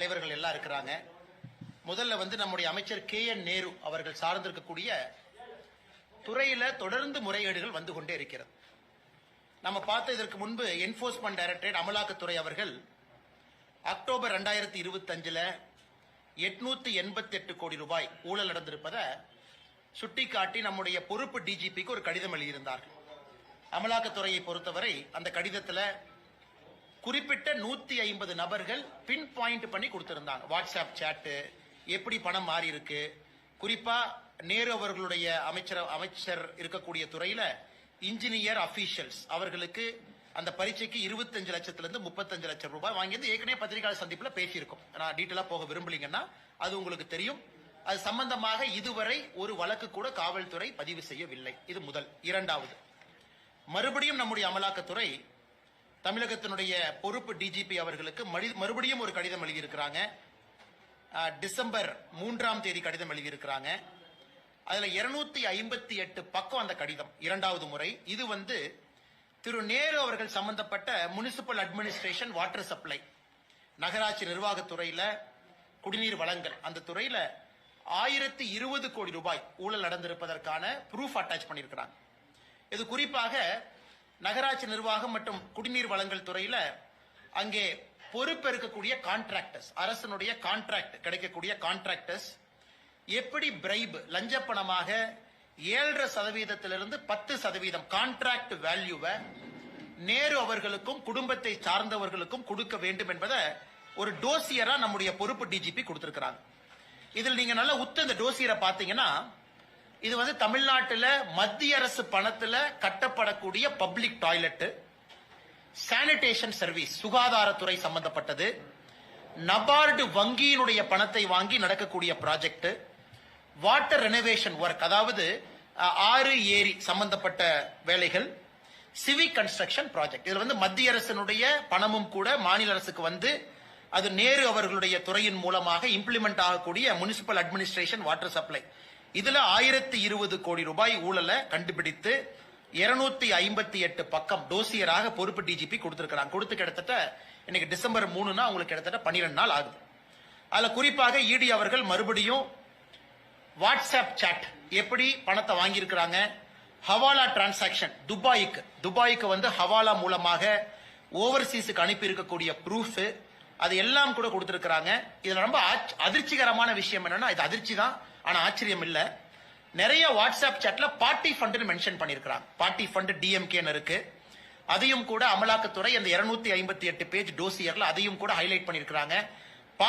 தலைவர்கள் எல்லாம் இருக்கிறாங்க. முதல்ல வந்து நம்முடைய அமைச்சர் கே என் நேரு அவர்கள் சார்ந்திருக்கக்கூடிய துறையில தொடர்ந்து முறைகேடுகள் வந்து கொண்டே இருக்கிறது. நம்ம பார்த்த இதற்கு முன்பு என்போர்ஸ்மெண்ட் டைரக்டரேட் அமலாக்கத்துறை அவர்கள் அக்டோபர் ரெண்டாயிரத்தி இருபத்தஞ்சில் எட்நூத்தி எண்பத்தி எட்டு கோடி ரூபாய் ஊழல் நடந்திருப்பதை சுட்டிக்காட்டி நம்முடைய பொறுப்பு டிஜிபிக்கு ஒரு கடிதம் எழுதியிருந்தார்கள். அமலாக்கத்துறையை பொறுத்தவரை அந்த கடிதத்துல குறிப்பிட்ட நூத்தி ஐம்பது நபர்கள் பின் பாயிண்ட் பண்ணி கொடுத்திருந்தாங்க. வாட்ஸ்அப் சாட்டு எப்படி பணம் மாறி இருக்கு? குறிப்பா நேரு அவர்களுடைய அமைச்சர் அமைச்சர் இருக்கக்கூடிய துறையில இன்ஜினியர் அபிஷியல்ஸ் அவர்களுக்கு அந்த பரீட்சைக்கு இருபத்தஞ்சு லட்சத்துல இருந்து முப்பத்தஞ்சு லட்சம் ரூபாய் வாங்கியது ஏற்கனவே பத்திரிகையாளர் சந்திப்புல பேசியிருக்கோம். நான் டீட்டெயிலா போக விரும்பலீங்கன்னா அது உங்களுக்கு தெரியும். அது சம்பந்தமாக இதுவரை ஒரு வழக்கு கூட காவல்துறை பதிவு செய்யவில்லை. இது முதல். இரண்டாவது மறுபடியும் நம்முடைய அமலாக்கத்துறை தமிழகத்தினுடைய பொறுப்பு டிஜிபி அவர்களுக்கு மறுபடியும் ஒரு கடிதம் எழுதியிருக்கிறாங்க. டிசம்பர் மூன்றாம் தேதி கடிதம் எழுதியிருக்கிறாங்க. அதுல இருநூத்தி ஐம்பத்தி எட்டு பக்கம் அந்த கடிதம் இரண்டாவது முறை. இது வந்து திரு நேரு அவர்கள் சம்பந்தப்பட்ட முனிசிபல் அட்மினிஸ்ட்ரேஷன் வாட்டர் சப்ளை நகராட்சி நிர்வாகத்துறையில குடிநீர் வளங்கள் அந்த துறையில ஆயிரத்தி இருபது கோடி ரூபாய் ஊழல் நடந்திருப்பதற்கான ப்ரூஃப் அட்டாச் பண்ணியிருக்கிறாங்க. இது குறிப்பாக நகராட்சி நிர்வாகம் மற்றும் குடிநீர் வழங்கல் துறையில அங்கே பொறுப்பேற்கக்கூடிய கான்ட்ராக்டர்ஸ் அரசனுடைய கான்ட்ராக்ட் கிடைக்கக்கூடிய கான்ட்ராக்டர்ஸ் எப்படி பிரைப் லஞ்ச பணமாக ஏழரை சதவீதத்திலிருந்து பத்து சதவீதம் கான்ட்ராக்ட் வேல்யூவை நேரு அவர்களுக்கும் குடும்பத்தை சார்ந்தவர்களுக்கும் கொடுக்க வேண்டும் என்பதை ஒரு டோசியரா நம்முடைய பொறுப்பு டிஜிபி கொடுத்திருக்கிறாங்க. இதில் நீங்க நல்லா உத்து இந்த டோசியரை பாத்தீங்கன்னா இது வந்து தமிழ்நாட்டில் மத்திய அரசு பணத்தில் கட்டப்படக்கூடிய பப்ளிக் டாய்லெட்டு சானிடேஷன் சர்வீஸ் சுகாதாரத்துறை சம்பந்தப்பட்டது. நபார்டு வங்கியினுடைய பணத்தை வாங்கி நடக்கக்கூடிய ப்ராஜெக்ட் வாட்டர் ரெனோவேஷன் ஒர்க் அதாவது ஆறு ஏரி சம்பந்தப்பட்ட வேலைகள் சிவிக் கன்ஸ்ட்ரக்ஷன் ப்ராஜெக்ட் இதுல வந்து மத்திய அரசினுடைய பணமும் கூட மாநில அரசுக்கு வந்து அது நேரு அவர்களுடைய துறையின் மூலமாக இம்ப்ளிமெண்ட் ஆகக்கூடிய முனிசிபல் அட்மினிஸ்ட்ரேஷன் வாட்டர் சப்ளை இதுல ஆயிரத்தி இருபது கோடி ரூபாய் ஊழலை கண்டுபிடித்து இருநூத்தி ஐம்பத்தி எட்டு பக்கம் டோசியராக பொறுப்பு டிஜிபி கொடுத்திருக்கிறாங்க. கொடுத்து கிட்டத்தட்ட இன்னைக்கு டிசம்பர் மூணுனா அவங்களுக்கு கிட்டத்தட்ட பன்னிரெண்டு நாள் ஆகுது. அதுல குறிப்பாக இடி அவர்கள் மறுபடியும் வாட்ஸ்அப் சாட் எப்படி பணத்தை வாங்கியிருக்கிறாங்க? ஹவாலா டிரான்சாக்ஷன் துபாய்க்கு. துபாய்க்கு வந்து ஹவாலா மூலமாக ஓவர்சீஸுக்கு அனுப்பி இருக்கக்கூடிய ப்ரூஃப் அது எல்லாம் கூட கொடுத்துருக்குறாங்க. இதில் ரொம்ப ஆச்ச- அதிர்ச்சிகரமான விஷயம் என்னன்னா இது அதிர்ச்சி தான் ஆனா ஆச்சரியம் இல்ல. நிறைய வாட்ஸ்அப் சாட்ல பார்ட்டி ஃபண்டுன்னு மென்ஷன் பண்ணியிருக்கிறாங்க பார்ட்டி ஃபண்ட் டிஎம்கேன்னு இருக்கு. அதையும் கூட அமலாக்கத்துறை அந்த 258 ஐம்பத்தி எட்டு பேஜ் டோசியர்ல அதையும் கூட ஹைலைட் பண்ணிருக்காங்க